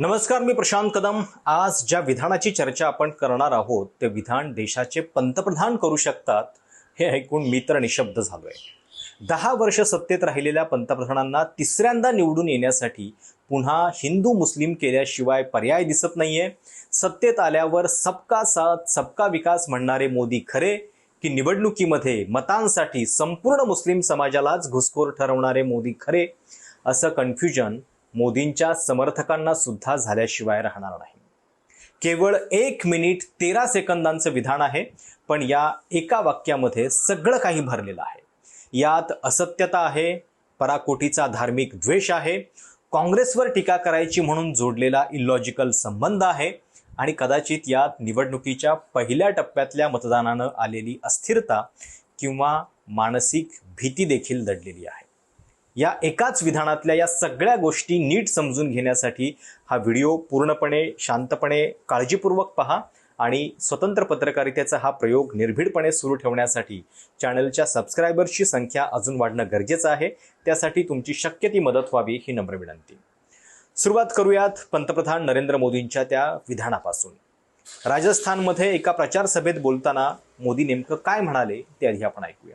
नमस्कार मी प्रशांत कदम. आज ज्या विधानाची चर्चा आपण करणार आहोत ते विधान देशाचे पंतप्रधान करू शकतात हे ऐकून मी तर निशब्द झालोय. दहा वर्ष सत्तेत राहिलेल्या पंतप्रधानांना तिसऱ्यांदा निवडून येण्यासाठी पुन्हा हिंदू मुस्लिम केल्याशिवाय पर्याय दिसत नाहीये. सत्तेत आल्यावर सबका साथ सबका विकास म्हणणारे मोदी खरे की निवडणुकीमध्ये मतांसाठी संपूर्ण मुस्लिम समाजालाच घुसखोर ठरवणारे मोदी खरे? असं कन्फ्युजन मोदींच्या समर्थकांना सुद्धा झाल्याशिवाय राहणार नाही. केवळ एक मिनिट तेरा सेकंदांचं विधान आहे पण या एका वाक्यामध्ये सगळं काही भरलेलं आहे. यात असत्यता आहे पराकोटीचा धार्मिक द्वेष आहे काँग्रेसवर टीका करायची म्हणून जोडलेला इलॉजिकल संबंध आहे आणि कदाचित यात निवडणुकीच्या पहिल्या टप्प्यातल्या मतदानानं आलेली अस्थिरता किंवा मानसिक भीती देखील दडलेली आहे. या एकाच विधानातल्या या सगळ्या गोष्टी नीट समजून घेण्यासाठी हा व्हिडिओ पूर्णपणे शांतपणे काळजीपूर्वक पहा आणि स्वतंत्र पत्रकारितेचा हा प्रयोग निर्भीडपणे सुरू ठेवण्यासाठी चॅनलच्या सबस्क्रायबर्सची संख्या अजून वाढणं गरजेचं आहे. त्यासाठी तुमची शक्य ती मदत व्हावी ही नम्र विनंती. सुरुवात करूयात पंतप्रधान नरेंद्र मोदींच्या त्या विधानापासून. राजस्थानमध्ये एका प्रचार सभेत बोलताना मोदी नेमकं काय म्हणाले ते आधी आपण ऐकूया.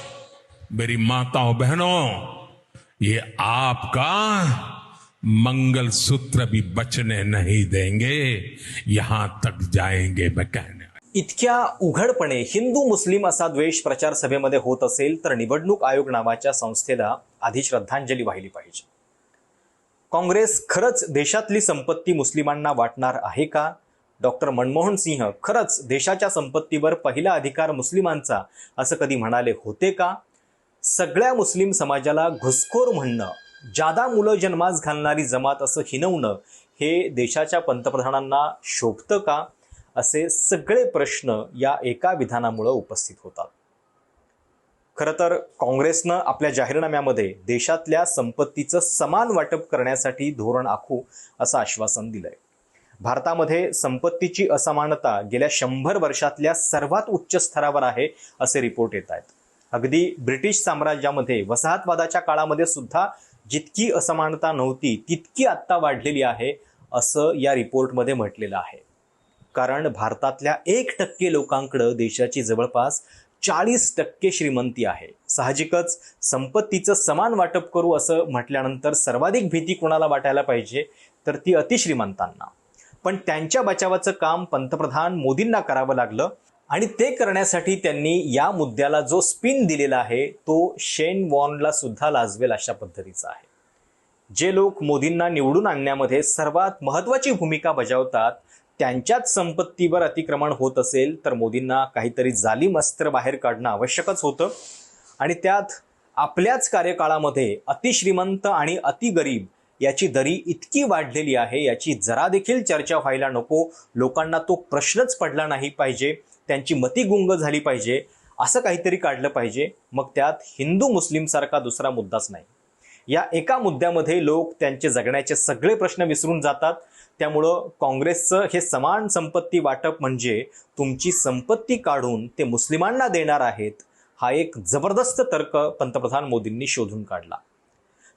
मेरी माताओं बहनों ये आपका मंगल सूत्र भी बचने नहीं देंगे यहां तक जाएंगे मैं कहने इतक्या उघडपणे हिंदू मुस्लिम असा द्वेष प्रचार सभेमध्ये होत असेल तर निवडणूक आयोग नावाच्या संस्थेला आधी श्रद्धांजली वाहिली पाहिजे. काँग्रेस खरंच देशातली संपत्ती मुस्लिमांना वाटणार आहे का? डॉक्टर मनमोहन सिंह खरंच देशाच्या संपत्तीवर पहिला अधिकार मुस्लिमांचा असं कधी म्हणाले होते का? सगळ्या मुस्लिम समाजाला घुसखोर म्हणणं जादा मुलं जन्मास घालणारी जमात असं हिनवणं हे देशाच्या पंतप्रधानांना शोभतं का? असे सगळे प्रश्न या एका विधानामुळं उपस्थित होतात. खरं तर काँग्रेसनं आपल्या जाहीरनाम्यामध्ये देशातल्या संपत्तीचं समान वाटप करण्यासाठी धोरण आखू असं आश्वासन दिलंय. भारतामध्ये संपत्तीची असमानता गेल्या शंभर वर्षातल्या सर्वात उच्च स्तरावर आहे असे रिपोर्ट येत आहेत. अगदी ब्रिटिश साम्राज्यामध्ये वसाहतवादाच्या काळामध्ये सुद्धा जितकी असमानता नव्हती तितकी आत्ता वाढलेली आहे असं या रिपोर्टमध्ये म्हटलेलं आहे. कारण भारतातल्या एक टक्के लोकांकडं देशाची जवळपास चाळीस टक्के श्रीमंती आहे. साहजिकच संपत्तीचं समान वाटप करू असं म्हटल्यानंतर सर्वाधिक भीती कोणाला वाटायला पाहिजे तर ती अतिश्रीमंतांना. पण त्यांच्या बचावाचं काम पंतप्रधान मोदींना करावं लागलं आणि ते करण्यासाठी त्यांनी या मुद्द्याला जो स्पिन दिलेला आहे तो शेन वॉनला सुद्धा लाजवेल अशा पद्धतीचा आहे. जे लोक मोदींना निवडून आणण्यामध्ये सर्वात महत्वाची भूमिका बजावतात त्यांच्याच संपत्तीवर अतिक्रमण होत असेल तर मोदींना काहीतरी जालीम अस्त्र बाहेर काढणं आवश्यकच होतं. आणि त्यात आपल्याच कार्यकाळामध्ये अतिश्रीमंत आणि अतिगरीब याची दरी इतकी वाढलेली आहे याची जरा देखील चर्चा व्हायला नको. लोकांना तो प्रश्नच पडला नाही पाहिजे. त्यांची मती गुंग झाली पाहिजे असं काहीतरी काढलं पाहिजे. मग त्यात हिंदू मुस्लिमसारखा दुसरा मुद्दाच नाही. या एका मुद्द्यामध्ये लोक त्यांचे जगण्याचे सगळे प्रश्न विसरून जातात. त्यामुळं काँग्रेसचं हे समान संपत्ती वाटप म्हणजे तुमची संपत्ती काढून ते मुस्लिमांना देणार आहेत हा एक जबरदस्त तर्क पंतप्रधान मोदींनी शोधून काढला.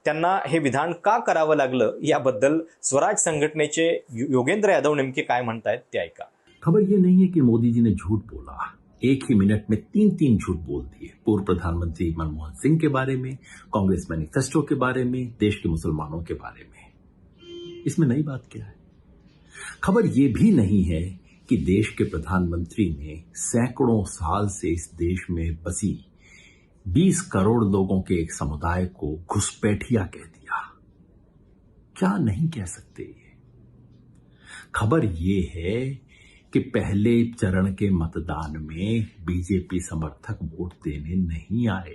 त्यांना हे विधान का करावं लागलं याबद्दल स्वराज संघटनेचे योगेंद्र यादव नेमके काय म्हणतायत ते ऐका. खबर ये नहीं है कि मोदी जी ने झूठ बोला। एक ही मिनट में तीन तीन झूठ बोल दिए। पूर्व प्रधानमंत्री मनमोहन सिंह के बारे में, कांग्रेस मैनिफेस्टो के बारे में, देश के मुसलमानों के बारे में। इसमें नई बात क्या है? खबर यह भी नहीं है कि देश के प्रधानमंत्री ने सैकड़ों साल से इस देश में बसी 20 करोड़ लोगों के एक समुदाय को घुसपैठिया कह दिया। क्या नहीं कह सकते खबर ये है कि पहले चरण के मतदान में बीजेपी समर्थक वोट देने नहीं आए।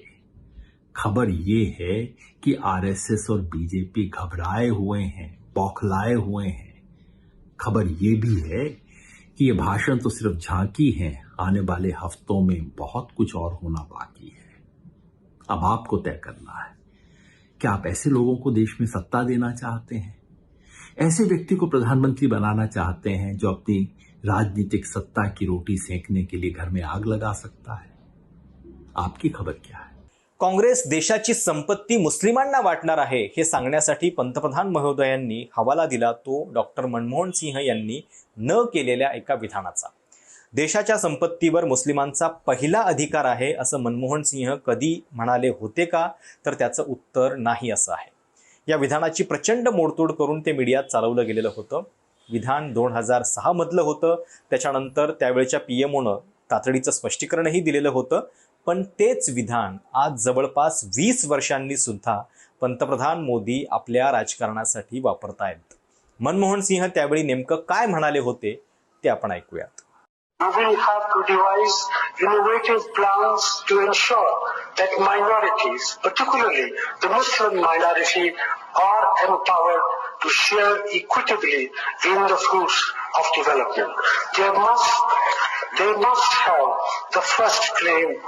खबर ये है कि आरएसएस और बीजेपी घबराए हुए हैं, बौखलाए हुए हैं। खबर ये भी है कि ये भाषण तो सिर्फ़ झांकी है, आने वाले हफ्तों में बहुत कुछ और होना बाकी है। अब आपको तय करना है, क्या आप ऐसे लोगों को देश में सत्ता देना चाहते हैं? ऐसे व्यक्ति को प्रधानमंत्री बनाना चाहते हैं जो अपनी राजनीतिक सत्ता की रोटी सेकने के लिए घर में आग लगा सकता है। आपकी खबर क्या है? काँग्रेस देशाची संपत्ती मुस्लिमांना वाटणार आहे हे सांगण्यासाठी पंतप्रधान महोदयांनी हवाला दिला तो डॉक्टर मनमोहन सिंह यांनी न केलेल्या एका विधानाचा. देशाच्या संपत्तीवर मुस्लिमांचा पहिला अधिकार आहे असं मनमोहन सिंह कधी म्हणाले होते का? तर त्याचं उत्तर नाही असं आहे. या विधानाची प्रचंड मोडतोड करून ते मीडियात चालवलं गेलेलं होतं. विधान दोन हजार सहा मधलं होतं. त्याच्यानंतर त्यावेळच्या पी एम ओनं तातडीचं स्पष्टीकरणही दिलेलं होतं. पण तेच विधान आज जवळपास वीस वर्षांनी सुद्धा पंतप्रधान मोदी आपल्या राजकारणासाठी वापरतायत. मनमोहन सिंह त्यावेळी नेमकं काय म्हणाले होते ते आपण ऐकूयात. We have to devise innovative plans to ensure that minorities, particularly the Muslim minority, are empowered to share equitably in the fruits of development. They must, they must have the first claim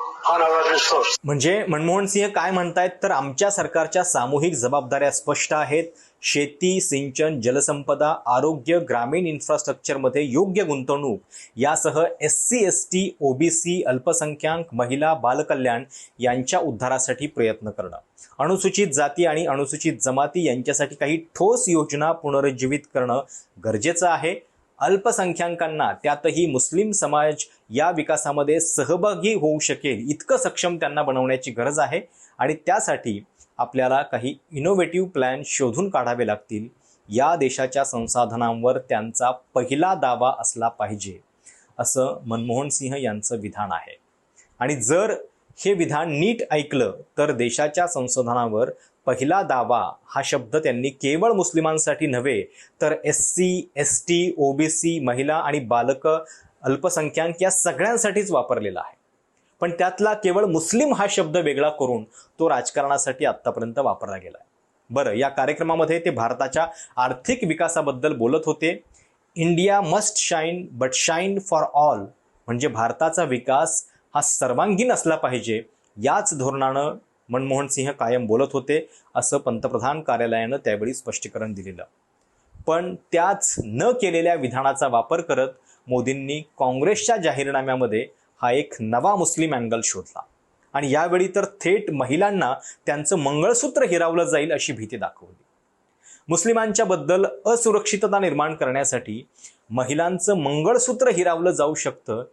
म्हणजे मनमोहन सिंह काय म्हणतायत तर आमच्या सरकारच्या सामूहिक जबाबदाऱ्या स्पष्ट आहेत शेती सिंचन जलसंपदा आरोग्य ग्रामीण इन्फ्रास्ट्रक्चरमध्ये योग्य गुंतवणूक. यासह S C S T OBC अल्पसंख्याक महिला बालकल्याण यांच्या उद्धारासाठी प्रयत्न करणं. अनुसूचित जाती आणि अनुसूचित जमाती यांच्यासाठी काही ठोस योजना पुनरुज्जीवित करणं गरजेचं आहे. अल्पसंख्याकांना त्यातही मुस्लिम समाज या विकासामध्ये सहभागी होऊ शकेल इतकं सक्षम त्यांना बनवण्याची गरज आहे. आणि त्यासाठी आपल्याला काही इनोव्हेटिव्ह प्लॅन शोधून काढावे लागतील. या देशाच्या संसाधनांवर त्यांचा पहिला दावा असला पाहिजे. असं मनमोहन सिंह यांचं विधान आहे. आणि जर हे विधान नीट ऐकलं तर देशाच्या संशोधनावर पहिला दावा हा शब्द त्यांनी केवळ मुस्लिमांसाठी नव्हे तर S C S T OBC महिला आणि बालक अल्पसंख्याक या सगळ्यांसाठीच वापरलेला आहे. पण त्यातला केवळ मुस्लिम हा शब्द वेगळा करून तो राजकारणासाठी आत्तापर्यंत वापरला गेला आहे बरं या कार्यक्रमामध्ये ते भारताच्या आर्थिक विकासाबद्दल बोलत होते. India must shine but shine for all म्हणजे भारताचा विकास हा सर्वांगीण असला पाहिजे. याच धोरणानं मनमोहन सिंह कायम बोलत होते असं पंतप्रधान कार्यालयानं त्यावेळी स्पष्टीकरण दिलेलं. पण त्याच न केलेल्या विधानाचा वापर करत मोदींनी काँग्रेसच्या जाहीरनाम्यामध्ये हा एक नवा मुस्लिम अँगल शोधला. आणि यावेळी तर थेट महिलांना त्यांचं मंगळसूत्र हिरावलं जाईल अशी भीती दाखवली. मुस्लिमांच्या बद्दल असुरक्षितता निर्माण करण्यासाठी महिलांचं मंगळसूत्र हिरावलं जाऊ शकतं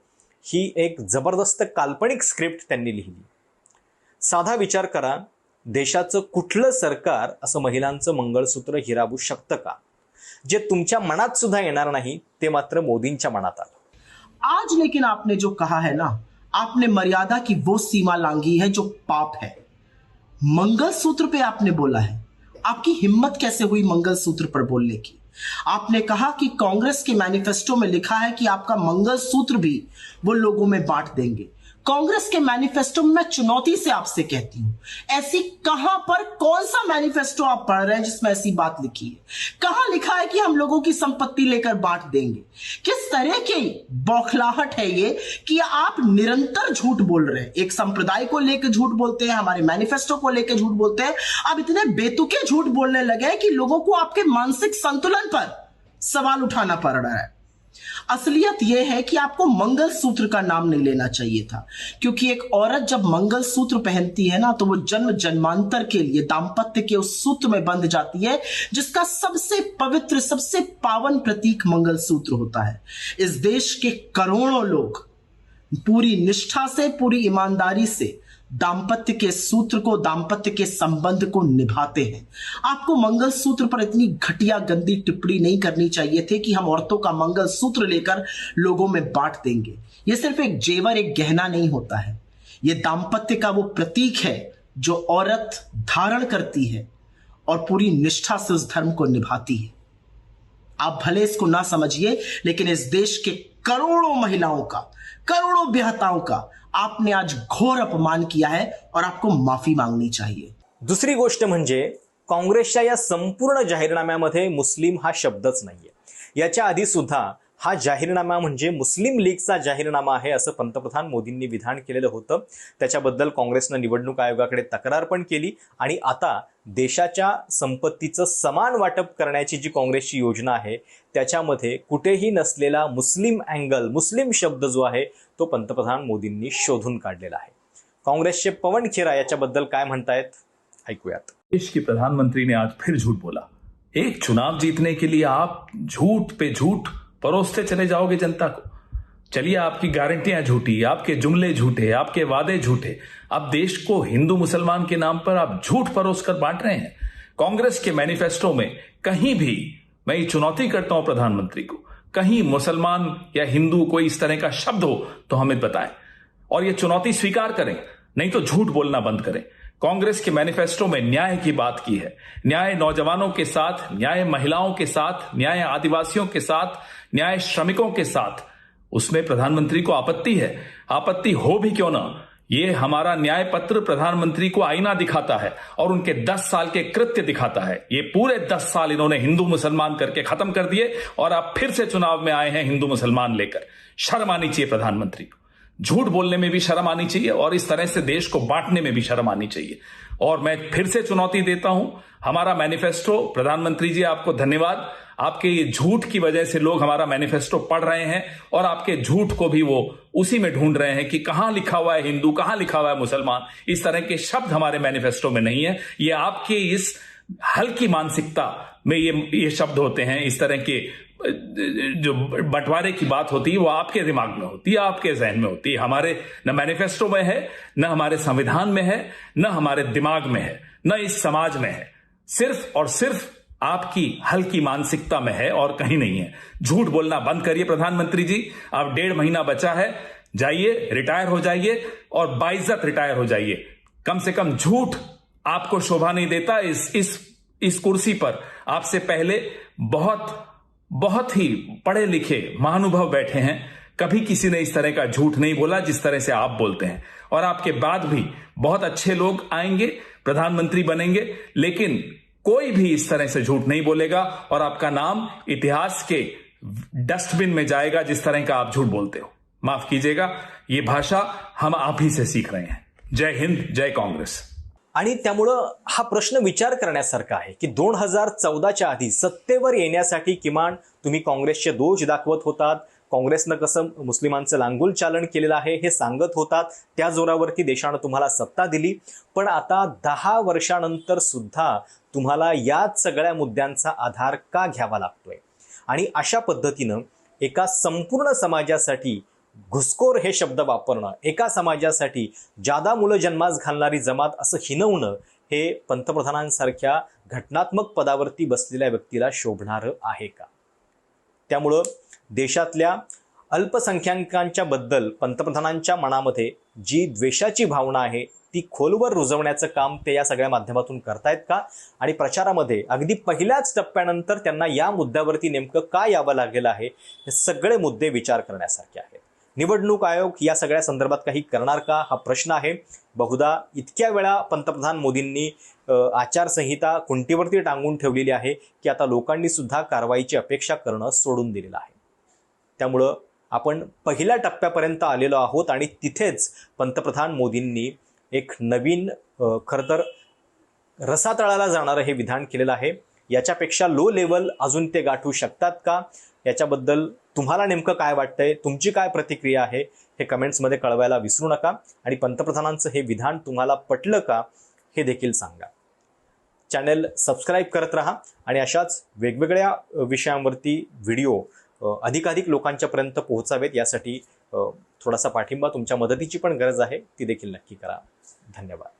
ही एक जबरदस्त काल्पनिक स्क्रिप्ट त्यांनी लिहिली. साधा विचार करा देशाचं कुठलं सरकार असं महिलांचं मंगळसूत्र हिरावू शकतं का? जे तुमच्या मनात सुद्धा येणार नाही ते मात्र मोदींच्या मनात आलं. आज लेकिन आपने जो कहा है ना, आपने मर्यादा की वो सीमा लांगी है जो पाप है। मंगल सूत्र पे आपने बोला है। आपकी हिम्मत कैसे हुई मंगल सूत्र पर बोलने की? आपने कहा कि कांग्रेस के मैनिफेस्टो में लिखा है कि आपका मंगल सूत्र भी वो लोगों में बांट देंगे। कांग्रेस के मैनिफेस्टो में चुनौती से आपसे कहती हूँ। ऐसी कहाँ पर, कौन सा मैनिफेस्टो आप पढ़ रहे हैं जिसमें ऐसी बात लिखी है? कहाँ लिखा है कि हम लोगों की संपत्ति लेकर बांट देंगे? किस तरह की बौखलाहट है ये कि आप निरंतर झूठ बोल रहे हैं। एक संप्रदाय को लेकर झूठ बोलते हैं, हमारे मैनिफेस्टो को लेकर झूठ बोलते हैं। आप इतने बेतुके झूठ बोलने लगे कि लोगों को आपके मानसिक संतुलन पर सवाल उठाना पड़ रहा है। असलियत यह है कि आपको मंगल सूत्र का नाम नहीं लेना चाहिए था। क्योंकि एक औरत जब मंगल सूत्र पहनती है ना तो वो जन्म जन्मांतर के लिए, दाम्पत्य के उस सूत्र में बंध जाती है, जिसका सबसे पवित्र, सबसे पावन प्रतीक मंगल सूत्र होता है। इस देश के करोड़ों लोग पूरी निष्ठा से, पूरी ईमानदारी से दाम्पत्य के सूत्र को, दाम्पत्य के संबंध को निभाते हैं। आपको मंगलसूत्र पर इतनी घटिया, गंदी टिप्पणी नहीं करनी चाहिए थी कि हम औरतों का मंगलसूत्र लेकर लोगों में बांट देंगे। ये सिर्फ़ एक जेवर, एक गहना नहीं होता है। ये दाम्पत्य का वो प्रतीक है जो औरत धारण करती है और पूरी निष्ठा से उस धर्म को निभाती है। आप भले इसको ना समझिए, लेकिन इस देश के करोड़ों महिलाओं का, करोड़ों बेहताओं का आपने आज घोर अपमान किया है और आपको माफी मांगनी चाहिए। दुसरी गोष्ट म्हणजे काँग्रेसच्या या संपूर्ण जाहीरनाम्यामध्ये मुस्लिम हा शब्दच नाहीये. याच्या आधी सुद्धा हा जाहीरनामा म्हणजे मुस्लिम लीगचा जाहीरनामा आहे असं पंतप्रधान मोदींनी विधान केलेलं होतं. त्याच्याबद्दल काँग्रेसनं निवडणूक आयोगाकडे तक्रार पण केली आणि आता देशाच्या संपत्तीचं समान वाटप करण्याची जी काँग्रेसची योजना आहे त्याच्यामध्ये कुठेही नसलेला मुस्लिम अँगल मुस्लिम शब्द जो आहे तो पंतप्रधान मोदींनी शोधून काढलेला आहे. काँग्रेसचे पवन खेरा याच्याबद्दल काय म्हणतायत? ऐकूयात. देश की प्रधानमंत्री ने आज फिर झूठ बोला. एक चुनाव जीतने के लिए आप झूठ पे झूठ परोसते चले जाओगे जनता को। चलिए, आपकी गारंटियाँ झूठी, आपके जुमले झूठे, आपके वादे झूठे। अब देश को हिंदू मुसलमान के नाम पर आप झूठ परोस कर बांट रहे हैं। कांग्रेस के मैनिफेस्टो में कहीं भी, मैं ये चुनौती करता हूँ प्रधानमंत्री को, कहीं मुसलमान या हिंदू कोई इस तरह का शब्द हो तो हमें बताएँ। और ये चुनौती स्वीकार करें, नहीं तो झूठ बोलना बंद करें। कांग्रेस के मैनिफेस्टो में न्याय की बात की है। न्याय नौजवानों के साथ, न्याय महिलाओं के साथ, न्याय आदिवासियों के साथ, न्याय श्रमिकों के साथ। उसमें प्रधानमंत्री को आपत्ति है। आपत्ति हो भी क्यों ना? ये हमारा न्याय पत्र प्रधानमंत्री को आईना दिखाता है और उनके 10 साल के कृत्य दिखाता है। ये पूरे 10 साल इन्होंने हिंदू मुसलमान करके खत्म कर दिए और अब फिर से चुनाव में आए हैं हिंदू मुसलमान लेकर। शर्म आनी चाहिए प्रधानमंत्री को। झूठ बोलने में भी शर्म आनी चाहिए और इस तरह से देश को बांटने में भी शर्म आनी चाहिए। और मैं फिर से चुनौती देता हूँ, हमारा मैनिफेस्टो प्रधानमंत्री जी आपको धन्यवाद। आपके ये झूठ की वजह से लोग हमारा मैनिफेस्टो पढ़ रहे हैं और आपके झूठ को भी वो उसी में ढूंढ रहे हैं कि कहाँ लिखा हुआ है हिंदू, कहाँ लिखा हुआ है मुसलमान। इस तरह के शब्द हमारे मैनिफेस्टो में नहीं है। ये आपके इस हल्की मानसिकता में ये ये शब्द होते हैं, इस तरह के जो बंटवारे की बात होती है, वो आपके दिमाग में होती है, आपके जहन में होती है। हमारे न मैनिफेस्टो में है, न हमारे संविधान में है, न हमारे दिमाग में है, न इस समाज में है। सिर्फ़ और सिर्फ़ आपकी हल्की मानसिकता में है और कहीं नहीं है। झूठ बोलना बंद करिए प्रधानमंत्री जी। आप डेढ़ महीना बचा है, जाइए, रिटायर हो जाइए और बाइज्जत रिटायर हो जाइए। कम से कम झूठ आपको शोभा नहीं देता इस इस इस कुर्सी पर। आपसे पहले बहुत बहुत ही पढ़े लिखे महानुभव बैठे हैं। कभी किसी ने इस तरह का झूठ नहीं बोला जिस तरह से आप बोलते हैं। और आपके बाद भी बहुत अच्छे लोग आएँगे, प्रधानमंत्री बनेंगे, लेकिन कोई भी इस तरह से झूठ नहीं बोलेगा और आपका नाम इतिहास के डस्टबिन में जाएगा जिस तरह का आप झूठ बोलते हो। माफ़ कीजिएगा, ये भाषा हम आप ही से सीख रहे हैं। जय हिंद, जय कांग्रेस। आणि त्यामुळं हा प्रश्न विचार करण्यासारखा आहे की दोन हजार चौदाच्या आधी सत्तेवर येण्यासाठी किमान तुम्ही काँग्रेसचे दोष दाखवत होतात. काँग्रेसनं कसं मुस्लिमांचं लांगुल चालन केलेलं आहे हे सांगत होतात. त्या जोरावरती देशानं तुम्हाला सत्ता दिली. पण आता दहा वर्षानंतर सुद्धा तुम्हाला याच सगळ्या मुद्द्यांचा आधार का घ्यावा लागतोय? आणि अशा पद्धतीनं एका संपूर्ण समाजासाठी घुसखोर हे शब्द वापरणं एका समाजासाठी जादा मुलं जन्मास घालणारी जमात असं हिनवणं हे पंतप्रधानांसारख्या घटनात्मक पदावरती बसलेल्या व्यक्तीला शोभणारं आहे का? त्यामुळं देशातल्या अल्पसंख्याकांच्या बद्दल पंतप्रधानांच्या मनामध्ये जी द्वेषाची भावना आहे ती खोलवर रुजवण्याचं काम ते या सगळ्या माध्यमातून करतायत का? आणि प्रचारामध्ये अगदी पहिल्याच टप्प्यानंतर त्यांना या मुद्द्यावरती नेमकं का यावं लागेल आहे हे सगळे मुद्दे विचार करण्यासारखे आहेत. निवडणूक आयोग या सगळ्या संदर्भात काही करणार का? हा प्रश्न आहे. बहुधा इतक्या वेळा पंतप्रधान मोदींनी आचारसंहिता कुंटीवरती टांगून ठेवलेली आहे की आता लोकांनी सुद्धा कारवाईची अपेक्षा करणं सोडून दिलेलं आहे. त्यामुळं आपण पहिल्या टप्प्यापर्यंत आलेलो आहोत आणि तिथेच पंतप्रधान मोदींनी एक नवीन खरं तर रसातळाला जाणारं हे विधान केलेलं आहे. याच्यापेक्षा लो लेवल अजून ते गाठू शकतात का? याच्याबद्दल तुम्हाला नेमकं काय वाटतंय? तुमची काय प्रतिक्रिया आहे? हे कमेंट्समध्ये कळवायला विसरू नका. आणि पंतप्रधानांचं हे विधान तुम्हाला पटलं का? हे देखील सांगा. चॅनल सबस्क्राईब करत राहा आणि अशाच वेगवेगळ्या विषयांवरती व्हिडिओ अधिकाधिक लोकांच्यापर्यंत पोहोचावेत. यासाठी थोडासा पाठिंबा तुमच्या मदतीची पण गरज आहे. ती देखील नक्की करा. धन्यवाद.